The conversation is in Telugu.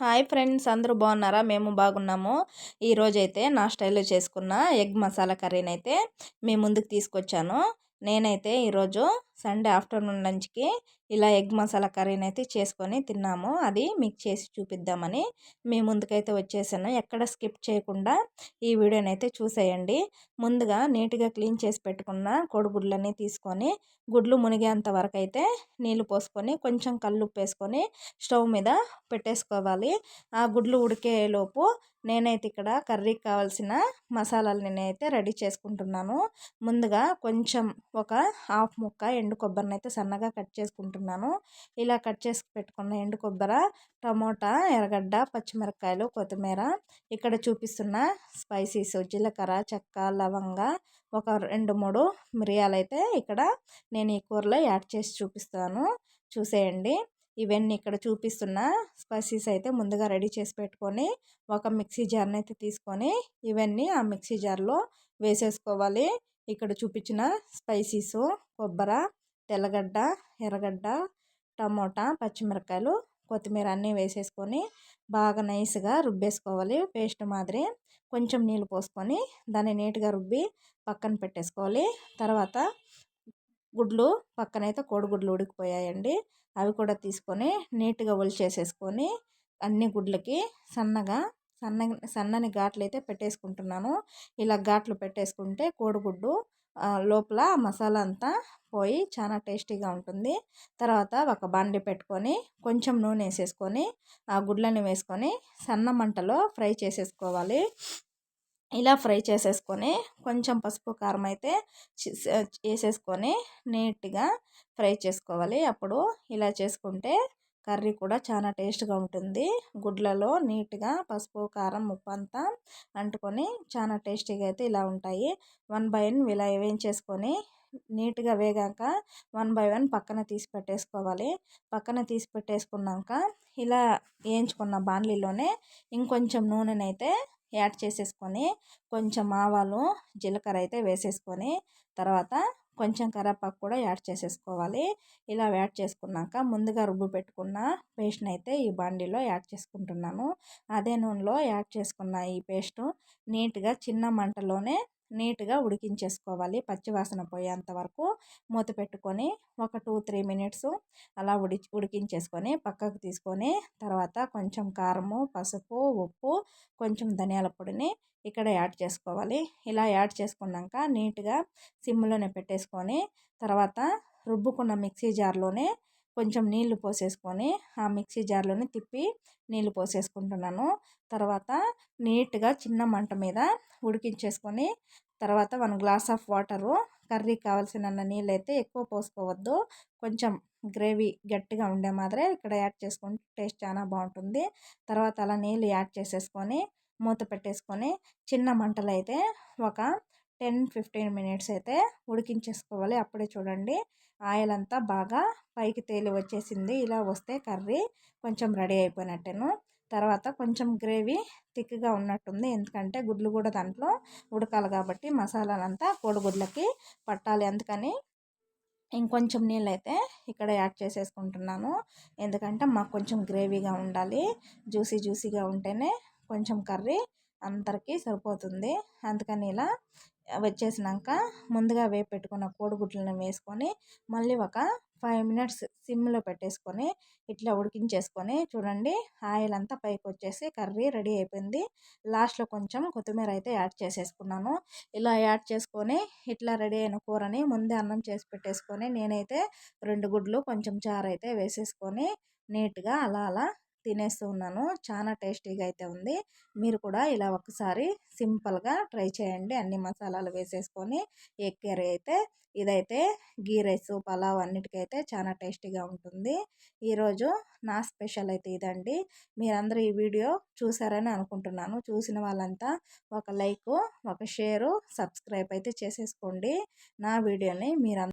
హాయ్ ఫ్రెండ్స్ అందరూ బాగున్నారా? మేము బాగున్నాము. ఈరోజైతే నా స్టైల్లో చేసుకున్న ఎగ్ మసాలా కర్రీని అయితే మీ ముందుకు తీసుకొచ్చాను. నేనైతే ఈరోజు సండే ఆఫ్టర్నూన్ లంచ్కి ఇలా ఎగ్ మసాలా కర్రీని అయితే చేసుకొని తిన్నాము. అది మీకు చేసి చూపిద్దామని. మీ ముందుకైతే వచ్చేసాను. ఎక్కడ స్కిప్ చేయకుండా ఈ వీడియోని అయితే చూసేయండి. ముందుగా నీట్గా క్లీన్ చేసి పెట్టుకున్న కోడిగుడ్లన్నీ తీసుకొని గుడ్లు మునిగేంత వరకు అయితే నీళ్ళు పోసుకొని కొంచెం కళ్ళు వేసుకొని స్టవ్ మీద పెట్టేసుకోవాలి. ఆ గుడ్లు ఉడికేలోపు నేనైతే ఇక్కడ కర్రీకి కావాల్సిన మసాలాలు నేనైతే రెడీ చేసుకుంటున్నాను. ముందుగా కొంచెం ఒక హాఫ్ ముక్క ఎండు కొబ్బరిని అయితే సన్నగా కట్ చేసుకుంటున్నాను. ఇలా కట్ చేసి పెట్టుకున్న ఎండు కొబ్బరి టమోటా ఎర్రగడ్డ పచ్చిమిరపకాయలు కొత్తిమీర ఇక్కడ చూపిస్తున్న స్పైసీస్ జీలకర్ర చెక్క లవంగ ఒక రెండు మూడు మిరియాలు అయితే ఇక్కడ నేను ఈ కూరలో యాడ్ చేసి చూపిస్తాను. చూసేయండి. ఇవన్నీ ఇక్కడ చూపిస్తున్న స్పైసీస్ అయితే ముందుగా రెడీ చేసి పెట్టుకొని ఒక మిక్సీ జార్ని అయితే తీసుకొని ఇవన్నీ ఆ మిక్సీ జార్లో వేసేసుకోవాలి. ఇక్కడ చూపించిన స్పైసీస్ కొబ్బరి తెల్లగడ్డ ఎర్రగడ్డ టమోటా పచ్చిమిరపకాయలు కొత్తిమీర అన్నీ వేసేసుకొని బాగా నైస్గా రుబ్బేసుకోవాలి. పేస్ట్ మాదిరి కొంచెం నీళ్ళు పోసుకొని దాన్ని నీట్గా రుబ్బి పక్కన పెట్టేసుకోవాలి. తర్వాత గుడ్లు పక్కనైతే కోడిగుడ్లు ఉడికిపోయాయండి. అవి కూడా తీసుకొని నీట్గా ఒలిచేసేసుకొని అన్ని గుడ్లకి సన్నగా సన్న సన్నని ఘాట్లు అయితే పెట్టేసుకుంటున్నాను. ఇలా ఘాట్లు పెట్టేసుకుంటే కోడిగుడ్డు లోపల మసాలా అంతా పోయి చాలా టేస్టీగా ఉంటుంది. తర్వాత ఒక బండి పెట్టుకొని కొంచెం నూనె వేసేసుకొని ఆ గుడ్లని వేసుకొని సన్న మంటలో ఫ్రై చేసేసుకోవాలి. ఇలా ఫ్రై చేసేసుకొని కొంచెం పసుపు కారం అయితే వేసేసుకొని నీట్గా ఫ్రై చేసుకోవాలి. అప్పుడు ఇలా చేసుకుంటే కర్రీ కూడా చాలా టేస్ట్గా ఉంటుంది. గుడ్లలో నీట్గా పసుపు కారం ఉప్పు అంతా అంటుకొని చాలా టేస్టీగా అయితే ఇలా ఉంటాయి. వన్ బై వన్ ఇలా వేయించేసుకొని నీట్గా వేగాక వన్ బై వన్ పక్కన తీసి పెట్టేసుకోవాలి. పక్కన తీసి పెట్టేసుకున్నాక ఇలా వేయించుకున్న బాణలీలోనే ఇంకొంచెం నూనెనైతే యాడ్ చేసేసుకొని కొంచెం ఆవాలు జీలకర్ర అయితే వేసేసుకొని తర్వాత కొంచెం కరేపాకు కూడా యాడ్ చేసేసుకోవాలి. ఇలా యాడ్ చేసుకున్నాక ముందుగా రుబ్బు పెట్టుకున్న పేస్ట్ని అయితే ఈ బండిలో యాడ్ చేసుకుంటున్నాను. అదే నూనెలో యాడ్ చేసుకున్న ఈ పేస్టు నీట్గా చిన్న మంటలోనే నీట్గా ఉడికించేసుకోవాలి. పచ్చివాసన పోయేంత వరకు మూత పెట్టుకొని ఒక టూ త్రీ మినిట్స్ అలా ఉడి ఉడికించేసుకొని పక్కకు తీసుకొని తర్వాత కొంచెం కారము పసుపు ఉప్పు కొంచెం ధనియాల పొడిని ఇక్కడ యాడ్ చేసుకోవాలి. ఇలా యాడ్ చేసుకున్నాక నీట్గా సిమ్లోనే పెట్టేసుకొని తర్వాత రుబ్బుకున్న మిక్సీ జార్లోనే కొంచెం నీళ్ళు పోసేసుకొని ఆ మిక్సీ జార్లోనే తిప్పి నీళ్ళు పోసేసుకుంటున్నాను. తర్వాత నీట్గా చిన్న మంట మీద ఉడికించేసుకొని తర్వాత one glass of water curry కావాల్సిన నీళ్ళు అయితే ఎక్కువ పోసుకోవద్దు. కొంచెం గ్రేవీ గట్టిగా ఉండే మాదిరే ఇక్కడ యాడ్ చేసుకుంటే టేస్ట్ చాలా బాగుంటుంది. తర్వాత అలా నీళ్ళు యాడ్ చేసేసుకొని మూత పెట్టేసుకొని చిన్న మంటలు అయితే ఒక టెన్ ఫిఫ్టీన్ మినిట్స్ అయితే ఉడికించేసుకోవాలి. అప్పుడే చూడండి. ఆయిల్ అంతా బాగా పైకి తేలి వచ్చేసింది. ఇలా వస్తే కర్రీ కొంచెం రెడీ అయిపోయినట్టేను. తర్వాత కొంచెం గ్రేవీ థిక్గా ఉన్నట్టుంది. ఎందుకంటే గుడ్లు కూడా దాంట్లో ఉడకాలి కాబట్టి మసాలాలంతా కోడిగుడ్లకి పట్టాలి. అందుకని ఇంకొంచెం నీళ్ళు అయితే ఇక్కడ యాడ్ చేసేసుకుంటున్నాను. ఎందుకంటే మాకు కొంచెం గ్రేవీగా ఉండాలి. జ్యూసీ జ్యూసీగా ఉంటేనే కొంచెం కర్రీ అందరికీ సరిపోతుంది. అందుకని ఇలా వచ్చేసినాక ముందుగా వేపు పెట్టుకున్న కోడిగుడ్లను వేసుకొని మళ్ళీ ఒక ఫైవ్ మినిట్స్ సిమ్లో పెట్టేసుకొని ఇట్లా ఉడికించేసుకొని చూడండి ఆయిల్ అంతా పైకి వచ్చేసి కర్రీ రెడీ అయిపోయింది. లాస్ట్లో కొంచెం కొత్తిమీర అయితే యాడ్ చేసేసుకున్నాను. ఇలా యాడ్ చేసుకొని ఇట్లా రెడీ అయిన కూరని ముందే అన్నం చేసి పెట్టేసుకొని నేనైతే రెండు గుడ్లు కొంచెం చారు అయితే వేసేసుకొని నీట్గా అలా అలా తినేస్తూ ఉన్నాను. చాలా టేస్టీగా అయితే ఉంది. మీరు కూడా ఇలా ఒకసారి సింపుల్గా ట్రై చేయండి. అన్ని మసాలాలు వేసేసుకొని ఎగ్ కర్రీ అయితే ఇదైతే గీ రైస్ పలావ్ అన్నిటికైతే చాలా టేస్టీగా ఉంటుంది. ఈరోజు నా స్పెషల్ అయితే ఇదండి. మీరందరూ ఈ వీడియో చూసారని అనుకుంటున్నాను. చూసిన వాళ్ళంతా ఒక లైక్ ఒక షేరు సబ్స్క్రైబ్ అయితే చేసేసుకోండి. నా వీడియోని మీరు